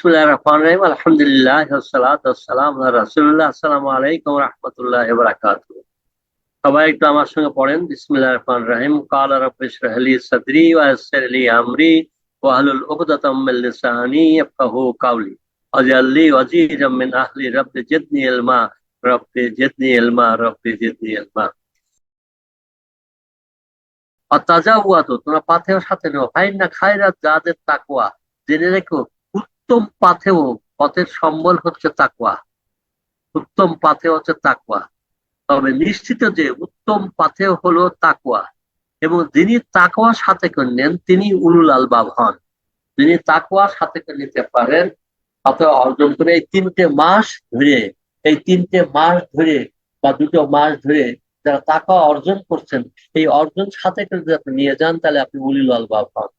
বিসমুল্লাহ রহমান মিন মিন ইলমা আর তাজাওয়াতু তোমরা পাথেও সাথে নেও। ফাইন্না খায়রাত যাদের তাকওয়া। জেনে রেখো উত্তম পাথেও পথের সম্বল হচ্ছে তাকুয়া উত্তম পাথে হচ্ছে তাকুয়া তবে নিশ্চিত যে উত্তম পাথেও হলো তাকুয়া এবং যিনি তাকওয়ার সাথে করে নেন তিনি উলুল আলবাব হন। যিনি তাকওয়ার সাথে করে নিতে পারেন অথবা অর্জন করে এই তিনটে মাস ধরে, এই তিনটে মাস ধরে বা দুটো মাস ধরে যারা তাকুয়া অর্জন করছেন, এই অর্জন সাথে করে যদি আপনি নিয়ে যান, তাহলে আপনি উলিল আলবাব হন।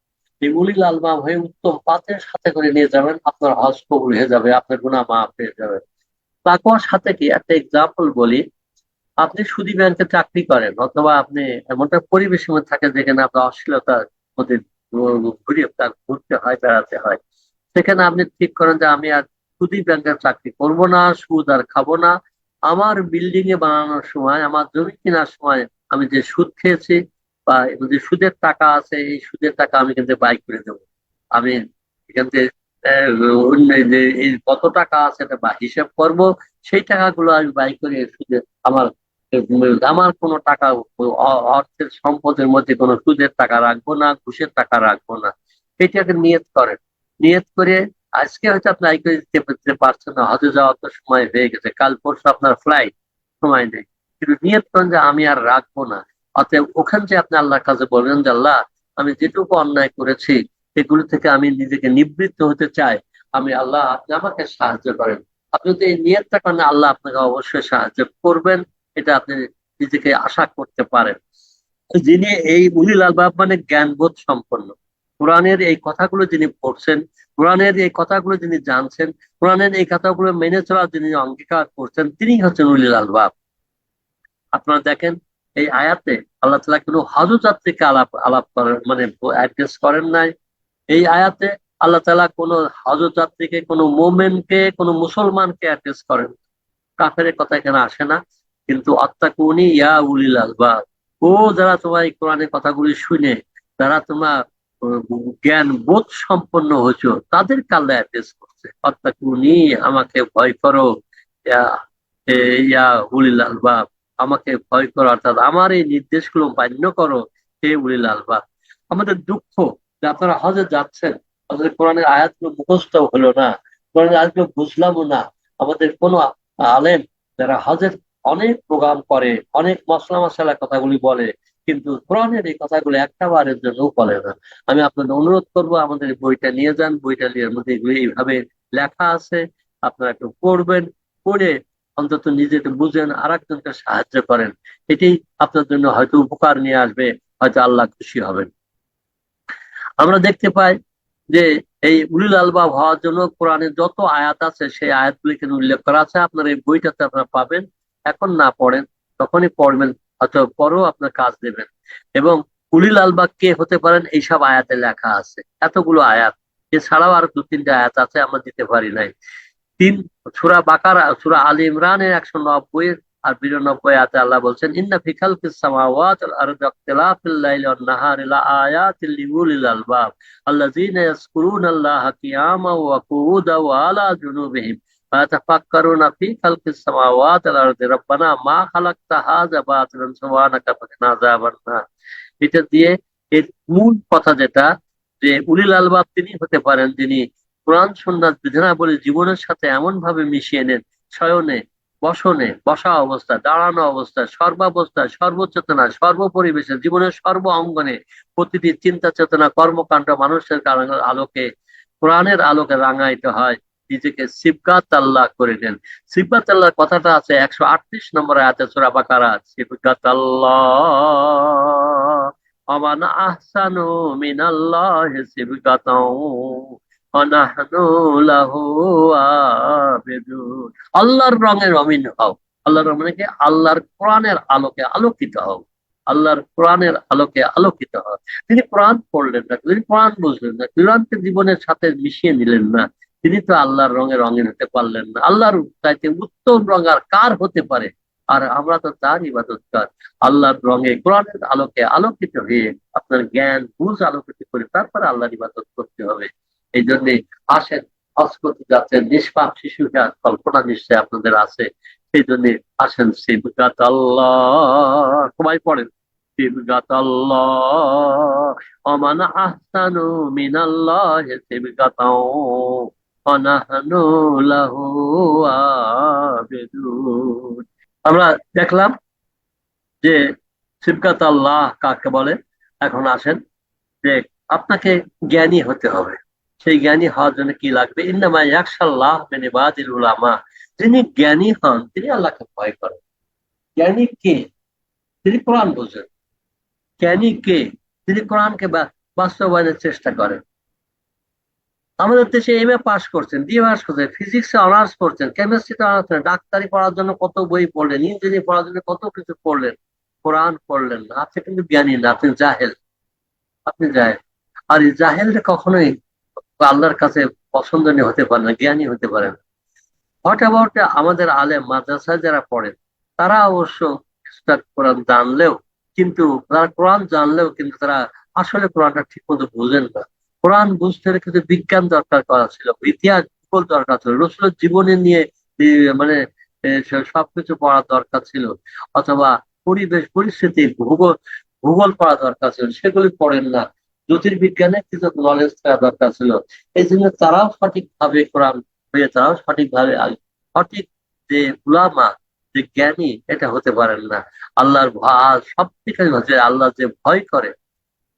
এই উলিল আলবাব হয়ে উত্তম পাথের সাথে করে নিয়ে যাবেন, আপনার হজ কবুল হয়ে যাবে, আপনার গুণা মাফ হয়ে যাবে। তাকওয়ার সাথে কি একটা এক্সাম্পল বলি, আপনি সুদী ব্যাংকে চাকরি করেন, অথবা আপনি এমনটা পরিবেশের মধ্যে থাকেন যেখানে আপনার অশ্লীলতার মধ্যে ঘুরে ঘুরতে হয়, বেড়াতে হয়। সেখানে আপনি ঠিক করেন যে আমি আর সুদী ব্যাংকের চাকরি করব না, সুদ আর খাব না। আমার বিল্ডিং এ বানানোর সময়, আমার জমি কেনার সময় আমি যে সুদ খেয়েছি বা যে সুদের টাকা আছে, এই সুদের টাকা আমি কিন্তু বাই করে দেবো। আমি এখান থেকে অন্য যে এই কত টাকা আছে এটা বা হিসাব করব, সেই টাকাগুলো আমি বাই করে সুদে আমার আমার কোনো টাকা, অর্থের সম্পদের মধ্যে কোনো সুদের টাকা রাখব না, ঘুষের টাকা রাখব না। এটাকে নিয়ত করেন। নিয়ত করে আজকে হয়তো আপনি আই করে দিতে পারছেন না হজে যাওয়ার তো সময় হয়ে গেছে, কাল পরশু আপনার ফ্লাইট সময় নেই। কিন্তু নিয়ত করেন যে আমি আর রাখব না। অতএব ওখান যে আপনি আল্লাহর কাছে বলবেন যে, আল্লাহ, আমি যেটুকু অন্যায় করেছি এগুলো থেকে আমি নিজেকে নিবৃত্ত হতে চাই। আমি আল্লাহ, আপনি আমাকে সাহায্য করেন। আপনি যদি এই নিয়তটা করেন, আল্লাহ আপনাকে অবশ্যই সাহায্য করবেন। এটা আপনি নিজেকে আশা করতে পারেন। যিনি এই উলিল আলবাব মানে জ্ঞানবোধ সম্পন্ন। কোরআনের এই কথাগুলো যিনি পড়ছেন, কোরআনের এই কথাগুলো যিনি জানছেন, কোরআনের এই কথাগুলো মেনে চলার যিনি অঙ্গীকার করছেন তিনি হচ্ছেন উলিল আলবাব। আপনারা দেখেন এই আয়াতে আল্লাহ তালা কোনো হজযাত্রীকে আলাপ আলাপ করেন মানে অ্যাড্রেস করেন নাই। এই আয়াতে আল্লাহ তালা কোনো হজযাত্রীকে কোনো মোমেনকে, কোনো মুসলমানকে অ্যাড্রেস করেন। কাফের কথা এখানে আসে না। কিন্তু অত্যাকুনি ইয়া উলিল আলবাব। ও যারা তোমার এই কোরআনের কথাগুলি শুনে, যারা তোমার জ্ঞান বোধ সম্পন্ন হয়েছ তাদের কাল্লা অ্যাড্রেস করছে। অত্যাকুনি আমাকে ভয় করো। ইয়া উলিল আলবাব। আমাকে ভয় করো, অর্থাৎ আমার এই নির্দেশগুলো মান্য করো, হে উলিল আলবাব। আমাদের দুঃখ যে আপনারা হজে যাচ্ছেন, আমাদের কোরআনের আয়াতগুলো মুখস্থ হলো না, কোরআনের আয়াতগুলো বুঝলামও না। আমাদের কোনো আলেম যারা হজের অনেক প্রোগ্রাম করে, অনেক মশলা মশলা কথাগুলি বলে, কিন্তু কোরআনের এই কথাগুলো একটা বারের জন্যও বলে না। আমি আপনাদের অনুরোধ করব, আমাদের বইটা নিয়ে যান। বইটা নিয়ে মধ্যে এইভাবে লেখা আছে, আপনারা একটু পড়বেন, পড়ে অন্তত নিজেকে বুঝেন আর একজনকে সাহায্য করেন। এটি আপনার জন্য হয়তো উপকার নিয়ে আসবে, হয়তো আল্লাহ খুশি হবেন। আমরা দেখতে পাই যে এই উলিল আলবাব হওয়ার জন্য কোরআনে যত আয়াত আছে, সেই আয়াতগুলি এখানে উল্লেখ করা আছে। আপনার এই বইটাতে আপনারা পাবেন। এখন না পড়েন, তখনই পড়বেন হয়তো পরেও আপনার কাজ দেবেন। এবং উলিল আলবাগ কে হতে পারেন, এইসব আয়াতে লেখা আছে। এতগুলো আয়াত। এছাড়াও আরও দু তিনটা আয়াত আছে, আমরা দিতে পারি নাই। তিন সুরা বাকারা সুরা আলী ইমরানের একশো নব্বই আর বিরানব্বই আয়াতে আল্লাহ বলছেন ইন্না ফিখাল কিসামাওয়াত আল আরদি ইখতিলাফিল লাইলি ওয়ান নাহারি লা আয়াতিল লিউলিল আলবাব আল্লাযীনা ইয়াযকুরুনাল্লাহা কিয়ামান ওয়া কুউদান ওয়া আলা জুনুবিহিম ويتفكرون في خلق السماوات والارض ربنا ما خلقت هذا باطلا سبحانك فقنا عذاب النار এটা দিয়ে এর মূল কথা যেটা যে উলিল আলবাব তিনি হতে পারেন যিনি কোরআন সন্ন্যাস বিধানাবলী জীবনের সাথে এমন ভাবে মিশিয়ে নেন, শয়নে, বসনে, বসা অবস্থা, দাঁড়ানো অবস্থা, সর্বাবস্থা, সর্বচেতনা, সর্বপরিবেশে, জীবনের সর্ব অঙ্গনে প্রতিটি চিন্তা, চেতনা, কর্মকাণ্ড মানুষের আলোকে কোরআনের আলোকে রাঙাইতে হয়। নিজেকে সিবকাত আল্লাহ করে নেন। আল্লাহ কথাটা আছে একশো আটত্রিশ নম্বর আয়াতে সুরা বাকারা। সিবকাত আল্লাহ মিনাল্লাহ সিবকাতাও আল্লাহর রঙের অমিন হও। আল্লাহর মানে কি? আল্লাহর কোরআনের আলোকে আলোকিত হও। আল্লাহর কোরআনের আলোকে আলোকিত হও। তিনি কোরআন পড়লেন না, তিনি কোরআন বুঝলেন না কোরআনকে জীবনের সাথে মিশিয়ে নিলেন না। তিনি তো আল্লাহর রঙে রঙিন হতে পারলেন না। আল্লাহর চাইতে উত্তম রঙ আর কার হতে পারে? আর আমরা তো তার ইবাদত কর আল্লাহর রঙে কোরআনের আলোকে আলোকিত হয়ে আপনার জ্ঞান, বুঝ আলোকিত করে তারপরে আল্লাহর ইবাদত করতে হবে। এই জন্য আসেন হজ করতে যাচ্ছেন নিষ্পাপ শিশু কল্পনা নিশ্চয় আপনাদের আছে। সেই জন্য আসেন সিবগাত আল্লাহ। সবাই পড়েন। আল্লাহ। অমান মিনাল্লাহ আমরা দেখলাম যে সিবকাত আল্লাহ কাকে বলে? এখন আসেন যে আপনাকে জ্ঞানী হতে হবে। সেই জ্ঞানী হওয়ার জন্য কি লাগবে? ইন্নামা ইয়াকশাল্লাহ মিন ইবাদিল উলামা। যিনি জ্ঞানী হন, তিনি আল্লাহকে ভয় করেন। জ্ঞানী কে? তিনি কোরআন বোঝেন। জ্ঞানী কে? তিনি কোরআনকে বাস্তবায়নের চেষ্টা করেন। আমাদের দেশে এম এ পাস করছেন বিএ পাস করছেন, ফিজিক্সে অনার্স করছেন কেমিস্ট্রিতে অনার্স করেন ডাক্তারি পড়ার জন্য কত বই পড়লেন, ইঞ্জিনিয়ারিং পড়ার জন্য কত কিছু পড়লেন, কোরআন পড়লেন না। আপনি কিন্তু জ্ঞানী না, আপনি জাহেল। আপনি জাহেল। আর এই জাহেলটা কখনোই আল্লাহর কাছে পছন্দনীয় হতে পারে না, জ্ঞানী হতে পারে না। হোয়াট অ্যাবাউট আমাদের আলেম, মাদ্রাসায় যারা পড়েন তারা অবশ্য কোরআন জানলেও কিন্তু, তারা কোরআন জানলেও কিন্তু তারা আসলে কোরআনটা ঠিক মতো বুঝেন না। কোরআন বুঝতে হলে কিন্তু বিজ্ঞান দরকার করা ছিল, ইতিহাস ভূগোল দরকার ছিল, রসুলের জীবনে নিয়ে মানে সবকিছু পড়ার দরকার ছিল, অথবা পরিবেশ, পরিস্থিতি, ভূগোল ভূগোল পড়া দরকার ছিল, সেগুলি পড়েন না। জ্যোতির্বিজ্ঞানে কিছু নলেজ দরকার ছিল। এই জন্য তারাও সঠিকভাবে কোরআন হয়ে তারাও সঠিকভাবে সঠিক যে উলামা, যে জ্ঞানী, এটা হতে পারেন না। আল্লাহর সব থেকে আল্লাহ যে ভয় করে,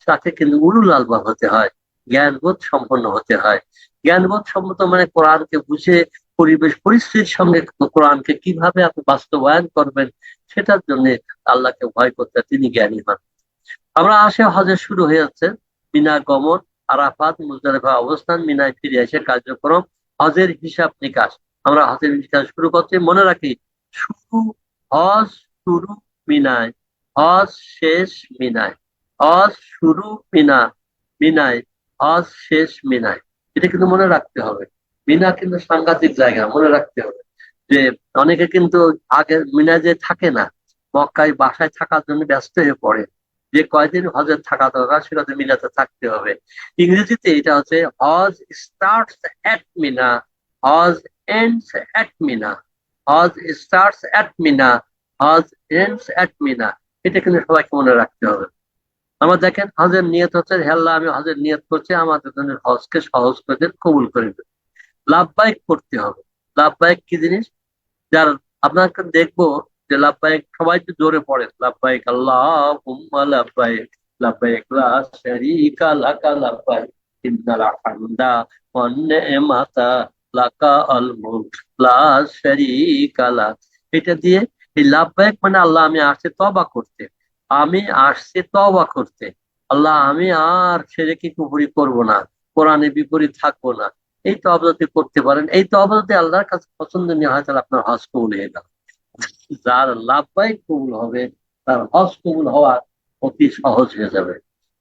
তাকে কিন্তু উলুল আলবা হতে হয়, জ্ঞানবোধ সম্পন্ন হতে হয়। জ্ঞানবোধ সম্মত মানে কোরআনকে বুঝে, পরিবেশ, পরিস্থিতির সঙ্গে কোরআনকে কীভাবে আপনি বাস্তবায়ন করবেন, সেটার জন্য আল্লাহকে ভয় করতে তিনি জ্ঞানী হন। আমরা আসে হজে শুরু হয়ে যাচ্ছে। মিনা গমন, আরাফাত, মুজদালিফা অবস্থান, মিনায় ফিরে এসে কার্যক্রম, হজের হিসাব নিকাশ। আমরা হজের নিকাশ শুরু করছি। মনে রাখি, শুরু, হজ শুরু মিনায়, হজ শেষ মিনায়। হজ শুরু মিনা, মিনায়, হজ শেষ মিনায়। এটা কিন্তু মনে রাখতে হবে। মিনা কিন্তু সাংঘাতিক জায়গা, মনে রাখতে হবে। যে অনেকে কিন্তু আগে মিনা যে থাকে না, মক্কায় বাসায় থাকার জন্য ব্যস্ত হয়ে পড়ে। যে কয়দিন হজের থাকা দরকার সেটা তো মিনাতে থাকতে হবে। ইংরেজিতে এটা হচ্ছে, Hajj starts at Mina Hajj ends at Mina Hajj starts at Mina Hajj ends at Mina এটা কিন্তু সবাইকে মনে রাখতে হবে। আমার দেখেন, হজের নিয়ত হচ্ছে হেল্লা আমি হজের নিয়ত করছি, আমাদের জন্য হজকে সহজ করে কবুল করে দেন। লাভবাহিক করতে হবে। লাভবাহিক কি জিনিস? যার, আপনাকে দেখব যে লাভবাহিক সবাই তো জোরে পড়ে লাভবাহিক আল্লাহ হুম্মা লাভবাহিক লাভবাহিক লা শারীকা এটা দিয়ে এই লাভবাহিক মানে আল্লাহ আমি আসছে তবা করতে, আমি আসছি তবা করতে, আল্লাহ আমি আর ছেড়ে কি কুপুরি করব না কোরআনে বিপরীত থাকব না। এই তবা করতে পারেন, এই তবা আল্লাহর কাছে পছন্দনীয় হয়, তাহলে আপনার হজ কবুল হয়ে গেল যার লাভবাহিক কবুল হবে, তার হজ কবুল হওয়া অতি সহজ হয়ে যাবে।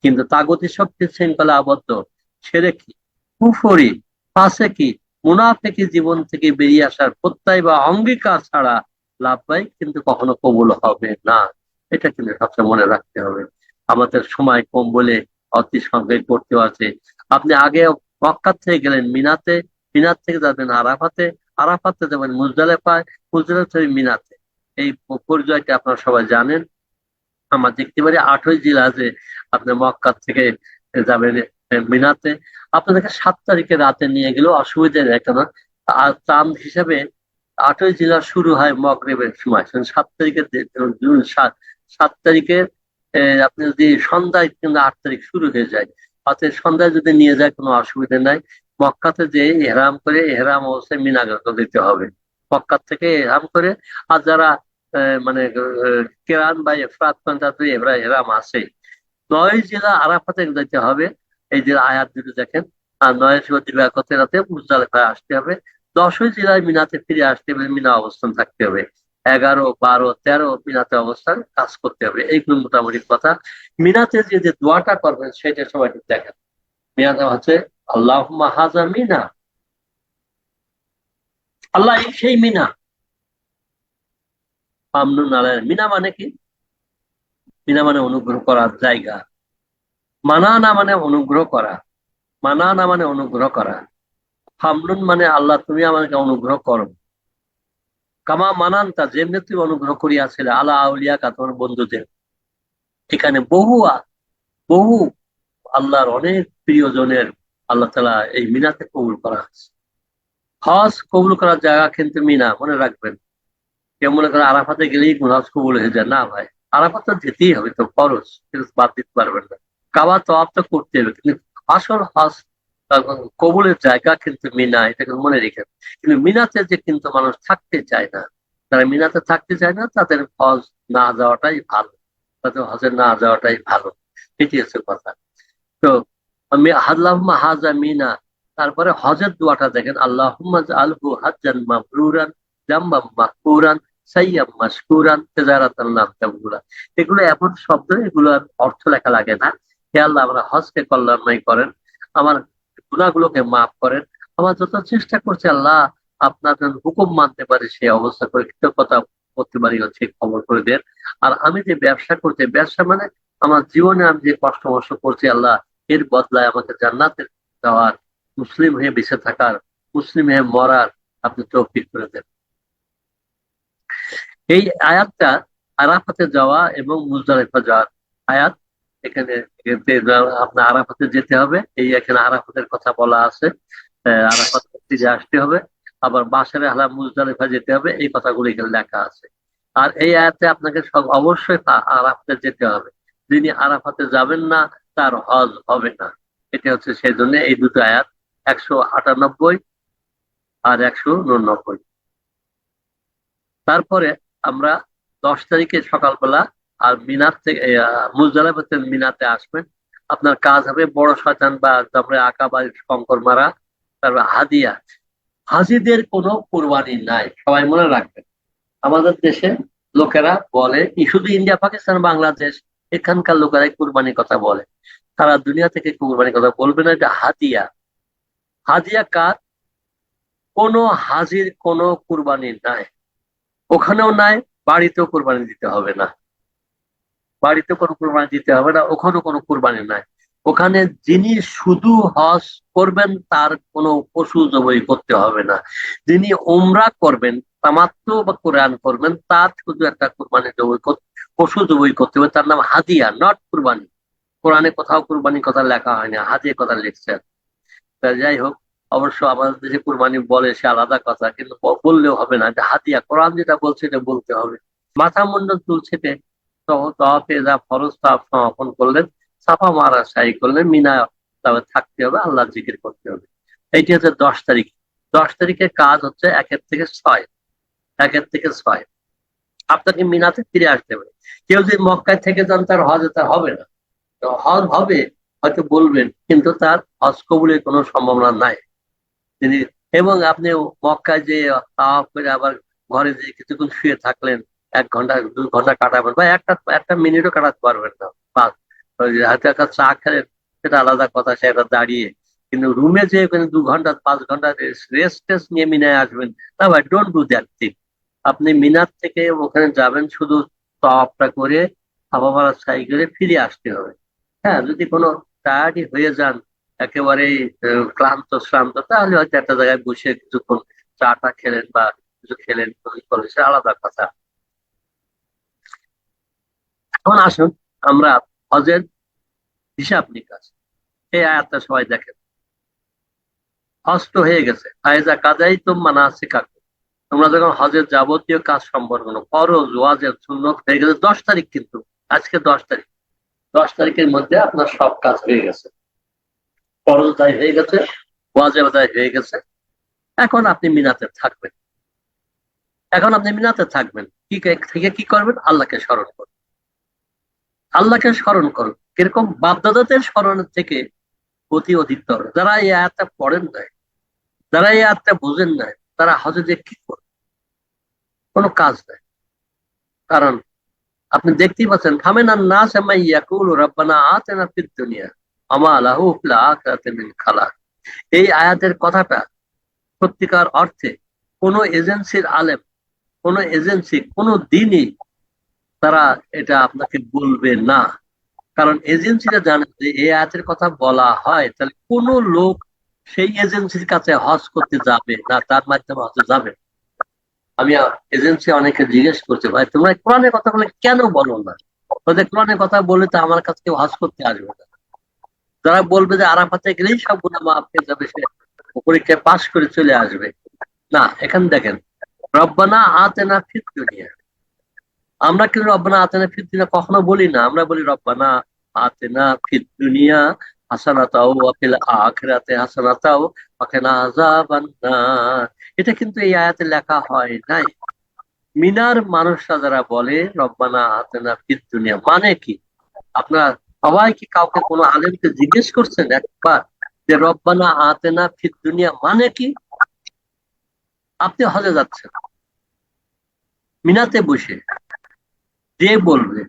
কিন্তু তাগতি শক্তির শৃঙ্খলা আবদ্ধ, ছেড়ে কি? কুফরি পাশে কি? মুনাফেকি জীবন থেকে বেরিয়ে আসার প্রত্যয় বা অঙ্গীকার ছাড়া লাভবাহিক কিন্তু কখনো কবুল হবে না। এটা কিন্তু সবসময় মনে রাখতে হবে। আমাদের সময় কম বলে অতি সঙ্গে করতে আছে। আপনি আগে মক্কার থেকে গেলেন, মিনাতে, মিনার থেকে যাবেন, আরাফাতে আরাফাতে যাবেন মুজদালেফায় মুজদালেফা থেকে মিনাতে। এই পর্যায়টা আপনারা সবাই জানেন। আমরা দেখতে পারি আটই জেলা যে আপনি মক্কার থেকে যাবেন মিনাতে। আপনাদেরকে সাত তারিখে রাতে নিয়ে গেলেও অসুবিধা নেই কেন আর চাঁদ হিসাবে আটই জেলা শুরু হয় মগরেবের সময়। সাত তারিখে জুন সাত সাত তারিখে আপনি যদি সন্ধ্যায় কিন্তু আট তারিখ শুরু হয়ে যায়, অর্থাৎ সন্ধ্যায় যদি নিয়ে যায় কোনো অসুবিধা নাই। মক্কাতে যে এহরাম করে এহরাম অবস্থায় মিনাগত দিতে হবে। মক্কার থেকে এহরাম করে আর যারা মানে কেরান বা এফরাত তাদের এহরা, এহরাম আছে। নয় জেলা আরাফাতে যেতে হবে। এই যে আয়াত দুটো দেখেন। আর নয় দিবাকতের রাতে মুজদালেফায় আসতে হবে। দশই জেলায় মিনাতে ফিরে আসতে হবে, মিনা অবস্থান থাকতে হবে। এগারো, বারো, তেরো মিনাতে অবস্থান কাজ করতে হবে। এইগুলো মোটামুটি কথা। মিনাতে যে যে দোয়াটা করবেন সেটা সবাই দেখেন। মিনাতে হচ্ছে আল্লাহ হাজা মিনা। আল্লাহ সেই মিনা। আমনুন আলাইনা মিনা মানে কি? মিনা মানে অনুগ্রহ করার জায়গা। মানানা মানে অনুগ্রহ করা। মানানা মানে অনুগ্রহ করা। হামনুন মানে আল্লাহ, তুমি আমাকে অনুগ্রহ করো। কামা মানান্তা, যেমনি তুমি অনুগ্রহ করিয়াছিলে, আলা আউলিয়াকা, তোমার বন্ধুদের। এখানে বহু বহু আল্লাহর অনেক প্রিয়জনের আল্লাহ তালা এই মিনাতে কবুল করা আছে হজ কবুল করার জায়গা কিন্তু মিনা, মনে রাখবেন। কেউ মনে করে আরাফাতে গেলেই হজ কবুল হয়ে যায়। না ভাই, আরাফাত তো যেতেই হবে, তো খরচ কিন্তু বাদ দিতে পারবেন না। কাবা তওয়াব তো করতে হবে, কিন্তু আসল হজ কবুলের জায়গা কিন্তু মিনা, এটা কিন্তু মনে রেখে। কিন্তু মিনাতে যে কিন্তু মানুষ থাকতে চায় না তারা মিনাতে থাকতে চায় না, তাদের হজ না যাওয়াটাই ভালো, তাদের হজে না যাওয়াটাই ভালো। এটি হচ্ছে কথা। তো তারপরে হজের দোয়াটা দেখেন, আল্লাহুম্মা আলহু হাজ্জান মাবরুরান জাম্বাম মাহকুরান সাইয়াম মাশকুরান, তেজারাতান এগুলো এমন শব্দ, এগুলোর অর্থ লেখা লাগে না। হে আল্লাহ, আমরা হজকে কল্যাণময় করেন, আমার গুণাগুলোকে মাফ করেন। আমার যত চেষ্টা করছে আল্লাহ আপনার হুকুম মানতে পারি, সেই অবস্থা করে কৃতজ্ঞতা করতে পারি, হচ্ছে খবর করে দেন। আর আমি যে ব্যবসা করতে ব্যবসা মানে আমার জীবনে আমি যে কষ্ট মষ্ট করছি আল্লাহ এর বদলায় আমাকে জান্নাতের যাওয়ার, মুসলিম হয়ে বেঁচে থাকার, মুসলিম হয়ে মরার আপনি তৌফিক করে দেন। এই আয়াতটা আরাফাতে যাওয়া এবং মুজদালিফা যাওয়ার আয়াত এখানে আপনার আরাফাতে যেতে হবে। এই এখানে আরাফাতের কথা বলা আছে। আরাফাত ফিরে আসতে হবে। আবার বাসারে হালা মুজদালিফা যেতে হবে। এই কথাগুলো এখানে লেখা আছে। আর এই আয়াতে আপনাকে সব অবশ্যই আরাফাতে যেতে হবে। যিনি আরাফাতে যাবেন না তার হজ হবে না। এটা হচ্ছে সেই জন্য এই দুটো আয়াত, একশো আটানব্বই আর একশো উননব্বই। তারপরে আমরা দশ তারিখে সকালবেলা আর মিনার থেকে মুজদালিফাতে মিনাতে আসবেন। আপনার কাজ হবে বড় শয়তান বা তারপরে আঁকা বা শঙ্কর মারা, তারপরে হাদিয়া হাজিদের কোনো কোরবানি নাই, সবাই মনে রাখবেন। আমাদের দেশে লোকেরা বলে শুধু ইন্ডিয়া, পাকিস্তান, বাংলাদেশ এখানকার লোকেরাই কোরবানির কথা বলে। সারা দুনিয়া থেকে কোরবানির কথা বলবে না, এটা হাদিয়া। হাদিয়া কার? কোনো হাজির কোনো কোরবানি নাই। ওখানেও নাই, বাড়িতেও কোরবানি দিতে হবে না। বাড়িতে কোনো কোরবানি দিতে হবে না, ওখানেও কোনো কোরবানি নাই। ওখানে যিনি শুধু হজ করবেন, তার কোনো পশু জবই করতে হবে না। যিনি ওমরা করবেন, তামাত্ম বা কোরআন করবেন, তার শুধু একটা কোরবানি জবই কর- পশু জবাই করতে হবে। তার নাম হাদিয়া নট কুরবানি। কোরআনে কোথাও কুরবানির কথা লেখা হয়নি, হাদিয়া কথা লিখছেন। তা যাই হোক, অবশ্য আমাদের দেশে কুরবানি বলে সে আলাদা কথা, কিন্তু বললেও হবে না যে হাতিয়া কোরআন যেটা বলছে, এটা বলতে হবে। মাথা মুন্ডন চুল ছেটে যা ফরজ তাপ সমাপন করলেন, সাফা মারা শাহী করলেন মিনা তবে থাকতে হবে আল্লাহ জিকির করতে হবে। এইটি হচ্ছে দশ তারিখ। দশ তারিখের কাজ হচ্ছে একের থেকে ছয়। একের থেকে ছয়। আপনাকে মিনাতে ফিরে আসতে হবে কেউ যদি মক্কায় থেকে যান, তার হজ তার হবে না। হজ হবে, হয়তো বলবেন, কিন্তু তার হজ কবুলের কোনো সম্ভাবনা নাই। তিনি, এবং আপনি মক্কায় যে করে আবার ঘরে যে কিছুক্ষণ শুয়ে থাকলেন, এক ঘণ্টা, দু ঘণ্টা কাটাবেন, বা একটা একটা মিনিটও কাটাতে পারবেন না। বাস হাতে একটা চা খেলেন, সেটা আলাদা কথা, সেটা দাঁড়িয়ে। কিন্তু রুমে যে দু ঘণ্টা, পাঁচ ঘণ্টা রেস্ট টেস্ট নিয়ে মিনায় আসবেন, না ভাই ডোন্ট ডু দ্যাট থিং আপনি মিনার থেকে ওখানে যাবেন, শুধু তাওয়াফটা করে হাওয়া মারা সাইকেলে ফিরে আসতে হবে। হ্যাঁ যদি কোনো টায়ার্ডই হয়ে যান, একেবারে ক্লান্ত, শ্রান্ত, তাহলে হয়তো একটা জায়গায় বসে কিছুক্ষণ চাটা খেলেন বা কিছু খেলেন সে আলাদা কথা। এখন আসুন, আমরা হজের হিসাব নিকাশ। এই আয়াতটা সবাই দেখেন। হজ তো হয়ে গেছে। আয়জা কাজাই তো মানা শিকার তোমরা যখন হজের যাবতীয় কাজ সম্পর্ক ফরজ ওয়াজের সুন্নত হয়ে গেছে দশ তারিখ কিন্তু, আজকে দশ তারিখ। দশ তারিখের মধ্যে আপনার সব কাজ হয়ে গেছে। ফরজ আদায় হয়ে গেছে, ওয়াজেব আদায় হয়ে গেছে। এখন আপনি মিনাতে থাকবেন। এখন আপনি মিনাতে থাকবেন। কি থেকে কি করবেন? আল্লাহকে স্মরণ করুন। আল্লাহকে স্মরণ করুন। কীরকম বাপদাদাদের স্মরণের থেকে অতি অধিকতর যারা এই আয়াতটা পড়েন নাই, যারা এই আয়াতটা বোঝেন নাই, তারা হজে যে কি করবে? কোনো কাজ নাই। কারণ আপনি দেখতেই পাচ্ছেন ফামেনার না সেমাই ইয়াকুল রব্বানা আতেনা ফিদ দুনিয়া, আমা আলাহু ফিল মিন খালাক। এই আয়াতের কথাটা সত্যিকার অর্থে কোন এজেন্সির আলেম, কোন এজেন্সি, কোন দিনই তারা এটা আপনাকে বলবে না। কারণ এজেন্সিরা জানে যে এই আয়াতের কথা বলা হয়, তাহলে কোন লোক সেই এজেন্সির কাছে হজ করতে যাবে না, তার মাধ্যমে হজে যাবে আমি এজেন্সি অনেকে জিজ্ঞেস করছে, ভাই, তোমরা কোরআনের কথা বলে কেন বলো না? ওদের কোরআনের কথা বলে তো আমার কাছে কেউ হজ করতে আসবে না। যারা বলবে যে আরাফাতে গেলেই সব গুণা মাফ যাবে, সে পরীক্ষায় পাশ করে চলে আসবে। না, এখানে দেখেন, রব্বানা আতেনা ফিত দুনিয়া। আমরা কিন্তু রব্বানা আতে না ফিত দুনিয়া কখনো বলি না? আমরা বলি, রব্বানা আতে না ফিত দুনিয়া হাসানাতাও ওয়াফিল আখিরাতে হাসানাতাও আযাবান নার। এটা কিন্তু এই আয়াতে লেখা হয় নাই। মিনার মানুষরা যারা বলে, রব্বানা আতেনা ফিত দুনিয়া মানে কি? আপনারা সবাই কি কাউকে কোনো আলেমকে জিজ্ঞেস করছেন একবার যে, রব্বানা আতেনা ফিত দুনিয়া মানে কি? আপনি হজে যাচ্ছেন। মিনাতে বসে যে বলবে,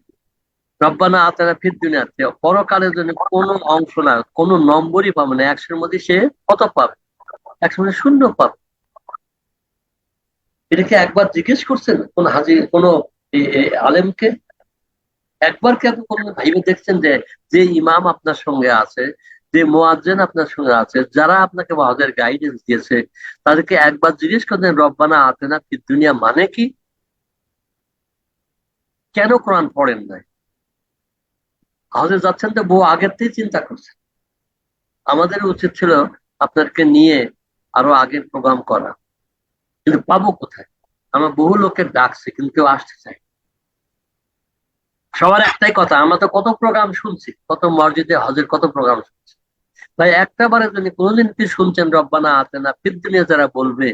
রব্বানা আতেনা ফিত দুনিয়াতে পরকালের জন্য কোনো অংশ না, কোনো নম্বরই পাবে না। একশোর মধ্যে সে কত পাবে? একশো মধ্যে শূন্য পাবে। এটাকে একবার জিজ্ঞেস করছেন কোন হাজির, কোন আলেমকে? একবার কি আপনি কোনো ভাইবে দেখছেন যে যে ইমাম আপনার সঙ্গে আছে, যে মোয়াজ্জেন আপনার সঙ্গে আছে, যারা আপনাকে হজের গাইডেন্স দিয়েছে, তাদেরকে একবার জিজ্ঞেস করলেন রব্বানা আতেনা ফিদ দুনিয়া মানে কি? কেন কোরআন পড়েন নাই? হজে যাচ্ছেন তো বউ আগের থেকে চিন্তা করছেন। আমাদের উচিত ছিল আপনাকে নিয়ে আরও আগের প্রোগ্রাম করা। কিন্তু পাবো কোথায়? আমরা বহু লোকের ডাকছি, কিন্তু কেউ আসতে চাই সবার একটাই কথা, আমরা তো কত প্রোগ্রাম শুনছি, কত মসজিদে হজের, কত প্রোগ্রাম শুনছি। তাই একটা বারে জন্য কোনোদিন কি শুনছেন, রব্বানা আতেনা ফির দুনিয়া যারা বলবে,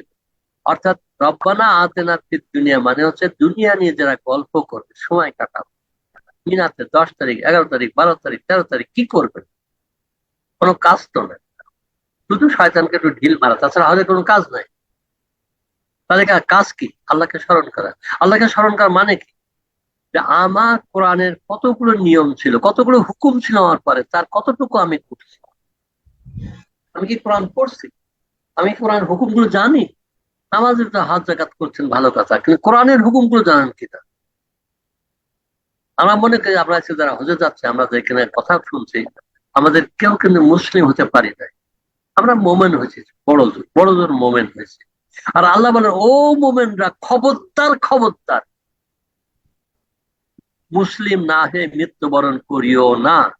অর্থাৎ রব্বানা আতেনা ফির দুনিয়া মানে হচ্ছে দুনিয়া নিয়ে যারা গল্প করবে, সময় কাটাবে। মিনাতে দশ তারিখ, এগারো তারিখ, বারো তারিখ, তেরো তারিখ, কি করবেন কোনো কাজ তো নেই। শুধু শয়তানকে একটু ঢিল মারা, তাছাড়া হজের কোনো কাজ নাই। তাহলে কাজ কি? আল্লাহকে স্মরণ করা। আল্লাহকে স্মরণ করা মানে কি? যে আমার কোরআনের কতগুলো নিয়ম ছিল, কতগুলো হুকুম ছিল আমার পরে, তার কতটুকু আমি করছি? আমি কি কোরআন পড়ছি? আমি কোরআন হুকুমগুলো জানি? আমাদের তো হাত জাকাত করছেন, ভালো কথা। কিন্তু কোরআনের হুকুমগুলো জানেন কিনা আমরা মনে করি আমরা যারা হজে যাচ্ছে, আমরা যেখানে কথা শুনছি, আমাদের কেউ কিন্তু মুসলিম হতে পারি নাই। আমরা মোমেন হয়েছি, বড় জোর বড় জোর মোমেন হয়েছে। আর আল্লাহ বলেন, ও মোমেনরা, খবরদার খবরদার। মুসলিম না হয়ে মৃত্যুবরণ করিও না।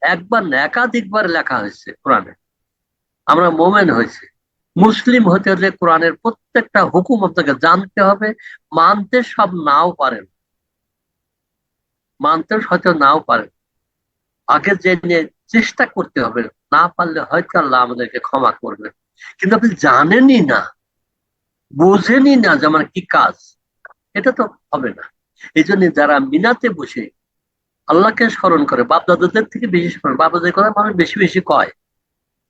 একবার না, একাধিকবার লেখা হয়েছে কোরআনে। আমরা মোমেন হয়েছে। মুসলিম হতে হলে কোরআনের প্রত্যেকটা হুকুম আপনাকে জানতে হবে। মানতে সব নাও পারেন। মানতে হয়তো নাও পারেন। আগে নিয়ে চেষ্টা করতে হবে। না পারলে হয়তো আল্লাহ আমাদেরকে ক্ষমা করবে। কিন্তু আপনি জানেনই না, বোঝেনই না যে আমার কি কাজ। এটা তো হবে না। এই জন্য যারা মিনাতে বসে আল্লাহকে স্মরণ করে বাপ দাদাদের থেকে বেশি স্মরণ বাপ কথা মানুষ বেশি বেশি কয়,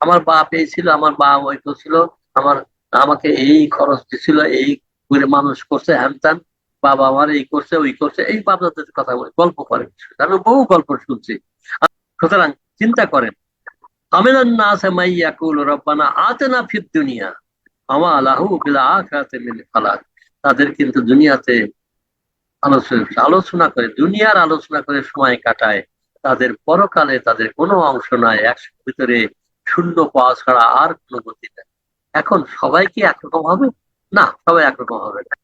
আমার বাপ এই ছিল, আমার বাপ ওই ছিল, আমার, আমাকে এই খরচ দিছিল, এই করে মানুষ করছে হ্যামতান বাবা আমার এই করছে, ওই করছে। এই বাপ দাদাদের কথা বলে, গল্প করে। আমি বহু গল্প শুনছি। সুতরাং চিন্তা করেন তাদের কিন্তু দুনিয়াতে আলোচনা আলোচনা করে, দুনিয়ার আলোচনা করে সময় কাটায়। তাদের পরকালে তাদের কোনো অংশ নাই একশো ভিতরে শূন্য পাওয়া ছাড়া আর কোনো গতি নেই। এখন সবাই কি একরকম হবে? না, সবাই একরকম হবে না।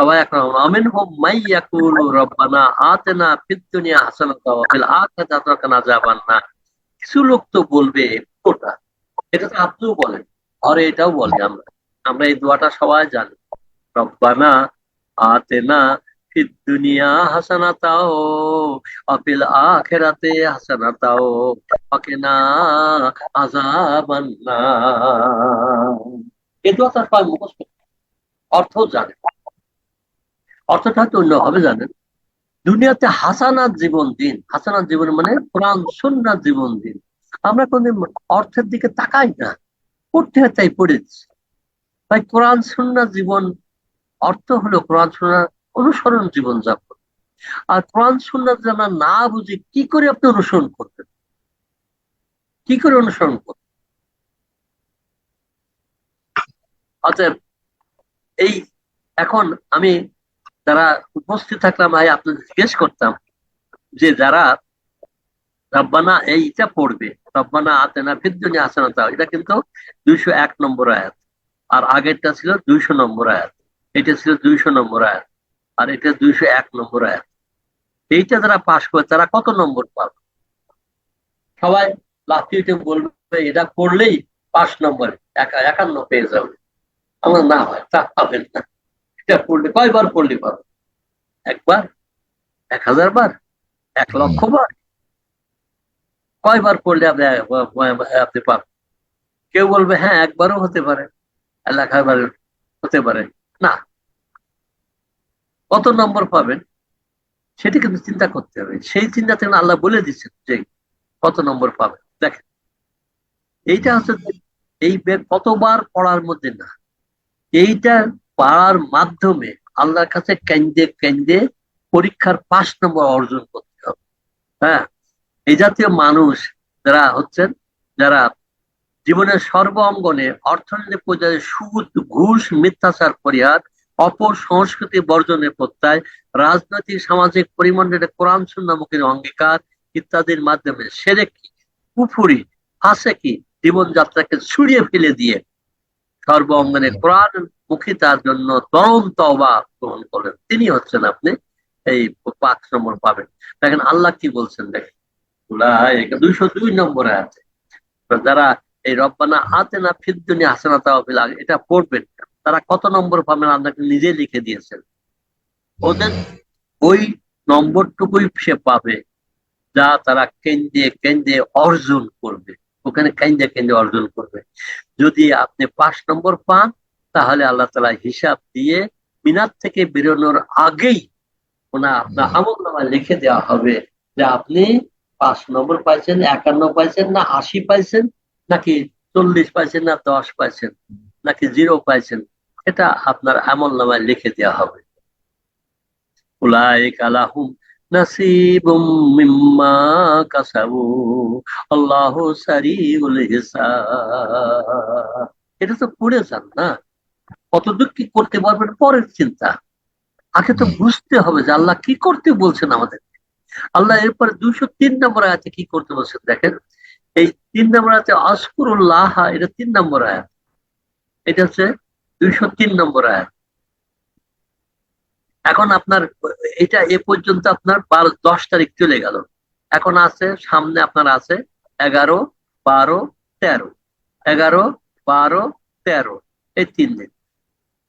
সবাই একরকম। আমিন হোম মাই ইয়াকুল রব্বানা আতেনা ফিদ দুনিয়া হাসানাতা ওয়া না কিছু লোক তো বলবে ওটা এটা তো আপনিও বলেন। আর, এটাও বলে আমরা। আমরা এই দোয়াটা সবাই জানি। রব্বানা আতেনা ফিদ দুনিয়া হাসানাতাও অফিল আখেরাতে হাসানাতাও অকেনা আযাবান এই দোয়াটা সবাই মুখস্থ অর্থ জানে অর্থটা হয়তো অন্য হবে জানেন। দুনিয়াতে হাসানার জীবন দিন। হাসানাত জীবন মানে কোরআন সুন্নাত জীবন দিন। আমরা কোনদিন অর্থের দিকে তাকাই না। পড়তে হয় তাই পড়েছি। তাই কোরআন সুন্নাত জীবন, অর্থ হলো কোরআন সুন্নাহ অনুসরণ জীবন যাপন আর কোরআন যদি আমরা না বুঝি, কি করে আপনি অনুসরণ করবেন? কি করে অনুসরণ করবেন? অতএব এই এখন আমি যারা উপস্থিত থাকলাম, ভাই, আপনাদের জিজ্ঞেস করতাম যে যারা রব্বানা এইটা পড়বে, রব্বানা আতেনা ফিদ্দুনি হাসানাতা এটা কিন্তু দুইশো এক নম্বর আয়াত। আর আগেরটা ছিল দুইশো নম্বর আয়াত। এটা ছিল দুইশো নম্বর আয়াত। আর এটা দুইশো এক নম্বর আয়াত। এইটা যারা পাশ করে, তারা কত নম্বর পাবে? সবাই লাফিয়ে বলবে, এটা পড়লেই পাঁচ নম্বর একা একান্ন পেয়ে যাবে। আমার না হয়, তা পাবেন না। এটা পড়লে কয়বার পড়লে পাবে? একবার? এক হাজার বার? এক লক্ষ বার? কয়বার পড়লে আপনি আপনি পাবেন? কেউ বলবে হ্যাঁ একবারও হতে পারে। হাজার হতে পারে। না। কত নম্বর পাবেন? সেটা কিন্তু চিন্তা করতে হবে। সেই চিন্তা থেকে আল্লাহ বলে দিচ্ছেন যে কত নম্বর পাবেন। দেখেন এইটা হচ্ছে এই কতবার পড়ার মধ্যে না। এইটা পাড়ার মাধ্যমে আল্লাহর কাছে কেন্দ্রে কেন্দ্রে পরীক্ষার পাঁচ নম্বর অর্জন করতে হবে। হ্যাঁ? এই জাতীয় মানুষ যারা হচ্ছেন, যারা জীবনের সর্ব অঙ্গনে অর্থনৈতিক পর্যায়ে সুদ, ঘুষ, মিথ্যাচার পরিহার অপর সংস্কৃতি বর্জনের প্রত্যয়, রাজনৈতিক, সামাজিক পরিমণ্ডলে কোরআন সুন্নামুখীর অঙ্গীকার ইত্যাদির মাধ্যমে সেরেকি কুফুরি ফাঁসেকি জীবনযাত্রাকে ছুড়িয়ে ফেলে দিয়ে সর্ব অঙ্গনে কোরআন মুখিতার জন্য তরম তবা গ্রহণ করেন তিনি হচ্ছেন আপনি এই পাঁচ নম্বর পাবেন। দেখেন আল্লাহ কি বলছেন, দেখেন। দুইশো দুই নম্বরে আছে। যারা এই রব্বানা হাতে না ফিদ্দুনি হাসানা তাওফিল এটা পড়বেন। তারা কত নম্বর পাবেন আপনাকে নিজে লিখে দিয়েছেন। ওদের ওই নম্বরটুকুই সে পাবে যা তারা কেন্দ্রে কেন্দ্রে অর্জন করবে। ওখানে কেন্দ্রে কেন্দ্রে অর্জন করবে। যদি আপনি পাঁচ নম্বর পান তাহলে আল্লাহ তালা হিসাব দিয়ে মিনার থেকে বেরোনোর আগেই ওনা আপনার আমল নামায় লিখে দেওয়া হবে যে আপনি পাঁচ নম্বর পাইছেন একান্ন পাইছেন না আশি পাইছেন নাকি চল্লিশ পাইছেন না দশ পাইছেন নাকি জিরো পাইছেন এটা আপনার আমল নামায় লিখে দেওয়া হবে। উলাইক আলাহুম নাসিবুম মিম্মা কাসাবু আল্লাহু সারিউল হিসাব। এটা তো পড়ে যান না? কতদূর কি করতে পারবেন? পরের চিন্তা। আগে তো বুঝতে হবে যে আল্লাহ কি করতে বলছেন আমাদের। আল্লাহ এরপরে দুইশো তিন নম্বর আয়াতে কি করতে বলছেন দেখেন। এই তিন নম্বর আয়াতে আসকুরুল্লাহ এটা তিন নম্বর আয়াত। এটা হচ্ছে দুইশো তিন নম্বর আয়াত। এখন আপনার এটা এ পর্যন্ত আপনার বারো দশ তারিখ চলে গেল। এখন আছে সামনে আপনার আছে এগারো বারো তেরো। এগারো বারো তেরো। এই তিন দিন।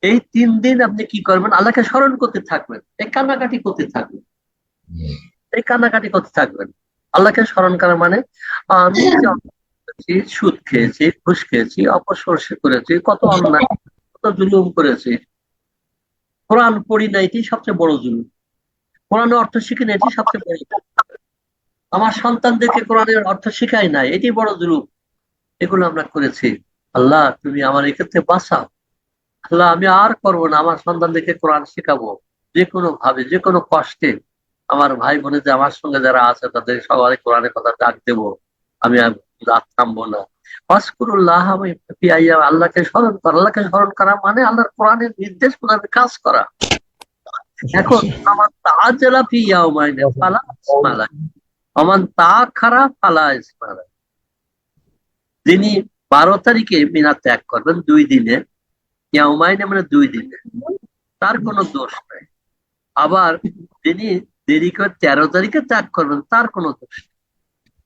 এই তিন দিন আপনি কি করবেন? আল্লাহকে স্মরণ করতে থাকবেন। এই কান্নাকাটি করতে থাকবেন। এই কান্নাকাটি করতে থাকবেন। আল্লাহকে স্মরণ করা মানে আমি সুদ খেয়েছি, ঘুষ খেয়েছি অপসর্ষে করেছি, কত অন্যায়, কত জুলুম করেছি। কোরআন পড়ি না এটি সবচেয়ে বড় জুলুম? কোরআনের অর্থ শিখি না এটি সবচেয়ে বড় আমার সন্তানদেরকে কোরআনের অর্থ শিখাই নাই, এটি বড় জুলুম। এগুলো আমরা করেছি। আল্লাহ, তুমি আমার এক্ষেত্রে বাঁচাও। আল্লাহ, আমি আর করব না, আমার সন্তানদেরকে কোরআন শেখাবো। যে কোনো ভাবে যে কোনো কষ্টে। আমার ভাই বোনে যে আমার সঙ্গে যারা আছে, তাদের সবাই কোরআনের কথা ডাক দেবো। আমি রাত থামবো না। ওয়াসকুরুল্লাহ আমি আল্লাহকে স্মরণ করা, আল্লাহকে স্মরণ করা মানে আল্লাহর কোরআনের নির্দেশ মোতাবেক কাজ করা। এখন, আমার তাজলা ফি ইয়াউমাইনে, ফালা ইসমালা। আমার তা খারাপ ফালা ইসমালা। যিনি বারো তারিখে মিনা ত্যাগ করবেন, দুই দিনে ইয়াউমাইনে মানে দুই দিন। তার কোনো দোষ নাই। আবার তিনি দেরি করে তেরো তারিখে ত্যাগ করবেন, তার কোনো দোষ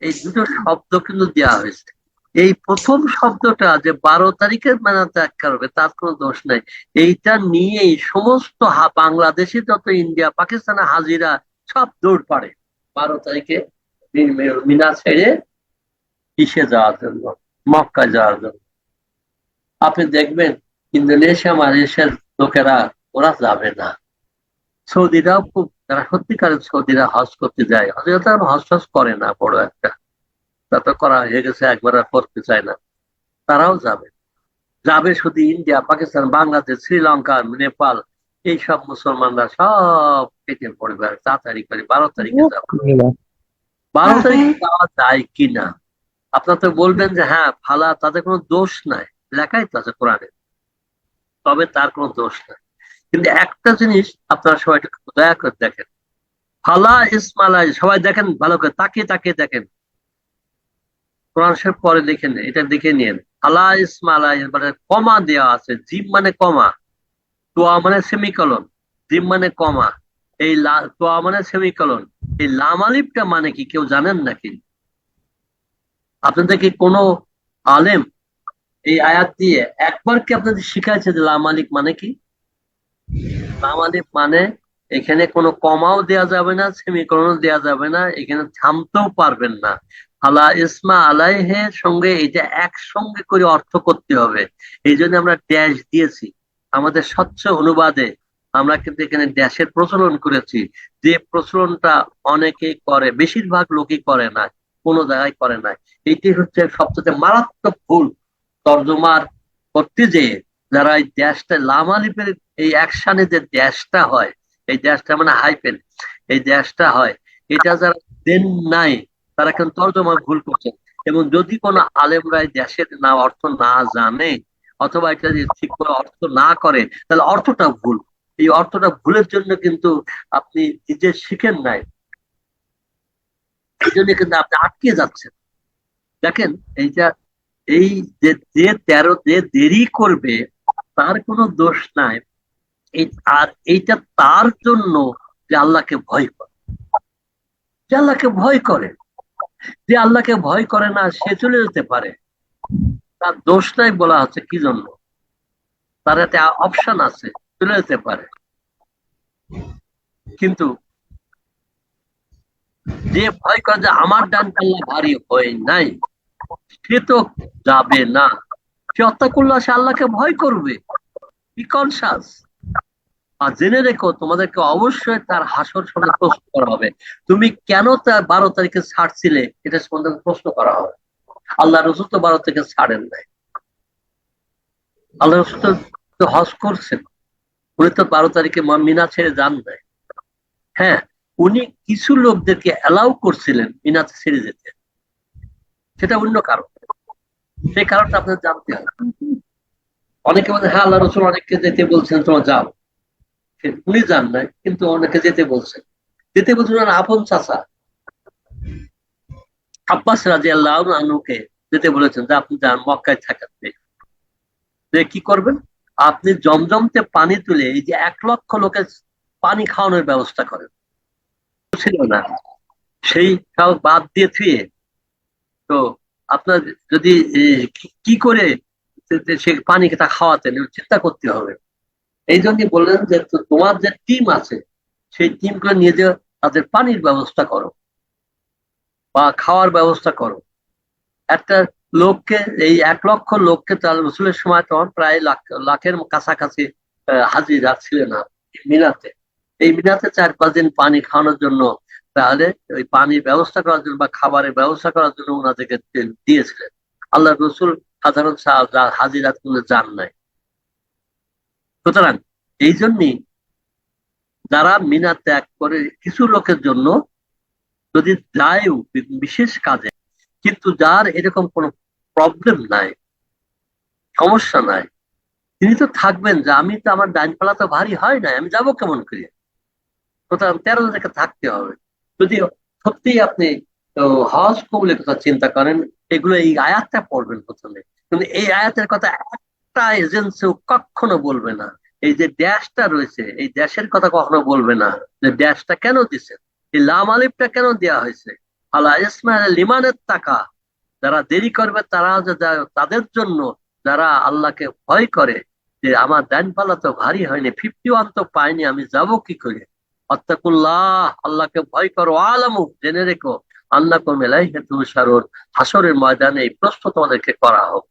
এই দুটো শব্দ কিন্তু দেওয়া হয়েছে। এই প্রথম শব্দটা যে বারো তারিখের মেলা ত্যাগ করবে, তার কোনো দোষ নাই। এইটা নিয়েই সমস্ত বাংলাদেশে যত ইন্ডিয়া পাকিস্তানের হাজিরা, সব দৌড় পারে বারো তারিখে মিনা ছেড়ে কিসে যাওয়ার জন্য? মক্কা যাওয়ার জন্য। আপনি দেখবেন ইন্দোনেশিয়া মালয়েশিয়ার লোকেরা ওরা যাবে না। সৌদিরাও খুব যারা সত্যিকারের সৌদিরা হজ করতে যায় হজরত হজ হজ করে না বড় একটা। তা তো করা হয়ে গেছে একবার আর করতে চায় না। তারাও যাবে। যাবে শুধু ইন্ডিয়া পাকিস্তান বাংলাদেশ শ্রীলঙ্কা নেপাল এইসব মুসলমানরা সব কেটে পড়বে তাড়াতাড়ি করে বারো তারিখে যাবে। বারো তারিখে যাওয়া যায় কিনা? আপনার তো বলবেন যে হ্যাঁ ফালা তাদের কোনো দোষ নাই। লেখাই তো আছে কোরআনে। তবে তার কোনো দোষ নাই। কিন্তু একটা জিনিস আপনারা সবাই দয়া করে দেখেন। ফালা ইসমালাই, সবাই দেখেন, ভালো করে তাকিয়ে তাকিয়ে দেখেন। কোরআন শরীফ পরে দেখে নেন এটা দেখে নিন ফালা ইসমালাই মানে কমা দেওয়া আছে জিম মানে কমা। তোয়া মানে সেমিকলন জিম মানে কমা। এই তোয়া মানে সেমিকলন। এই লামালিপটা মানে কি, কেউ জানেন নাকি? আপনাদের কি কোনো আলেম এই আয়াত দিয়ে একবার কি আপনাদের শিখাইছে যে লামালিক মানে কি? লামালিক মানে এখানে কোনো কমাও দেয়া যাবে না, সেমিকলনও দেয়া যাবে না, এখানে থামতেও পারবেন না। আলা ইসমা আলাইহের সঙ্গে এটা একসঙ্গে করে অর্থ করতে হবে। এই জন্য আমরা ড্যাশ দিয়েছি। আমাদের স্বচ্ছ অনুবাদে আমরা কিন্তু এখানে ড্যাশের প্রচলন করেছি। যে প্রচলনটা অনেকেই করে, বেশিরভাগ লোকই করে না, কোনো জায়গায় করে না। এটি হচ্ছে সবচেয়ে মারাত্মক ভুল। তর্জমার করতে যেয়ে যারা এই দেশটা লামালিপের এই অ্যাকশনে যে দেশটা হয়, এই দেশটা মানে হাইপেন এই দেশটা হয়, এটা যারা দেন নাই, তারা কিন্তু তর্জমা ভুল করছেন এবং যদি কোনো আলেমরা দেশের না অর্থ না জানে, অথবা এটা যদি ঠিক করে অর্থ না করে, তাহলে অর্থটা ভুল। এই অর্থটা ভুলের জন্য কিন্তু আপনি নিজে শিখেন নাই। এই জন্য কিন্তু আপনি আটকে যাচ্ছেন। দেখেন, এইটা এই যে যে তেরো, যে দেরি করবে, তার কোনো দোষ নাই। আর এইটা তার জন্য যে আল্লাহকে ভয় করে। যে আল্লাহকে ভয় করে। যে আল্লাহকে ভয় করে না, সে চলে যেতে পারে। তার দোষ নাই বলা হচ্ছে, কি জন্য? তার একটা অপশন আছে, চলে যেতে পারে। কিন্তু যে ভয় করে যে আমার ডান পাল্লা ভারী হয় নাই সে তো যাবে না। সে হত্যা করলে সে আল্লাহকে ভয় করবে। কনসাস আর জেনে রেখো, তোমাদেরকে অবশ্যই তার হাসর সম্বন্ধে প্রশ্ন করা হবে। তুমি কেন তার বারো তারিখে ছাড়ছিলে? এটা সম্বন্ধে প্রশ্ন করা হবে। আল্লাহ রসুল তো বারো থেকে ছাড়েন নাই। আল্লাহ রসুল তো- হজ করছেন। উনি তো বারো তারিখে মিনা ছেড়ে যান নাই। হ্যাঁ উনি কিছু লোকদেরকে অ্যালাউ করছিলেন মিনাতে ছেড়ে যেতে। সেটা অন্য কারণ। সেই কারণটা আপনার জানতে হবে। অনেকে বলে হ্যাঁ আল্লাহ রসুল অনেককে যেতে বলছেন, তোমরা যাও। উনি যান নাই, কিন্তু অনেকে যেতে বলছেন যেতে বলছেন আপন চাচা। আব্বাস রাজি আল্লাহ আনুকে যেতে বলেছেন, যে আপনি যান, মক্কায় থাকেন। কি করবেন? আপনি জমজমতে পানি তুলে, এই যে এক লক্ষ লোকের পানি খাওয়ানোর ব্যবস্থা করেন। ছিল না। সেই বাদ দিয়ে থুয়ে তো আপনার যদি কি- করে সে- পানিকে তা খাওয়াতেন চিন্তা করতে হবে। এই জন্যই বললেন যে তোমার যে টিম আছে, সেই টিমগুলো নিয়ে যে তাদের পানির ব্যবস্থা করো। বা খাওয়ার ব্যবস্থা করো। একটা লোককে, এই এক লক্ষ লোককে তার রসুলের সময় তখন প্রায় লাখ, লাখের কাছাকাছি হাজিরা ছিলেন না মিনাতে। এই মিনাতে চার পাঁচ দিন পানি খাওয়ানোর জন্য তাহলে ওই পানির ব্যবস্থা করার জন্য বা খাবারের ব্যবস্থা করার জন্য ওনাদেরকে দিয়েছিলেন। আল্লাহ রসুল সাধারণ হাজিরাতগুলো যান নাই। সুতরাং এই জন্যই যারা মিনা ত্যাগ করে কিছু লোকের জন্য যদি যায়ও বিশেষ কাজে, কিন্তু যার এরকম কোনো প্রবলেম নাই, সমস্যা নাই, তিনি তো থাকবেন যে আমি তো আমার ডাইন পালা তো ভারী হয় না আমি যাব কেমন করে সুতরাং তেরো থেকে থাকতে হবে। যদি সত্যিই আপনি হজ কবুলের কথা চিন্তা করেন, এগুলো এই আয়াতটা পড়বেন প্রথমে। কিন্তু এই আয়াতের কথা একটা এজেন্সিও কখনো বলবে না। এই যে ড্যাশটা রয়েছে, এই ড্যাশের কথা কখনো বলবে না যে ড্যাশটা কেন দিছে? এই লাম আলিফটা কেন দেওয়া হয়েছে? আল্লাহ ইসমাইল লিমানের টাকা যারা দেরি করবে, তারা যে তাদের জন্য যারা আল্লাহকে ভয় করে যে আমার ডান পাল্লা তো ভারী হয়নি, ফিফটি ওয়ান তো পাইনি, আমি যাব কি করে? আল্লাহকে ভয় করো, আলামু, জেনে রেখো আল্লাহ মেলাই হেতু সারুন হাসরের ময়দানে এই প্রশ্ন তোমাদেরকে করা হোক।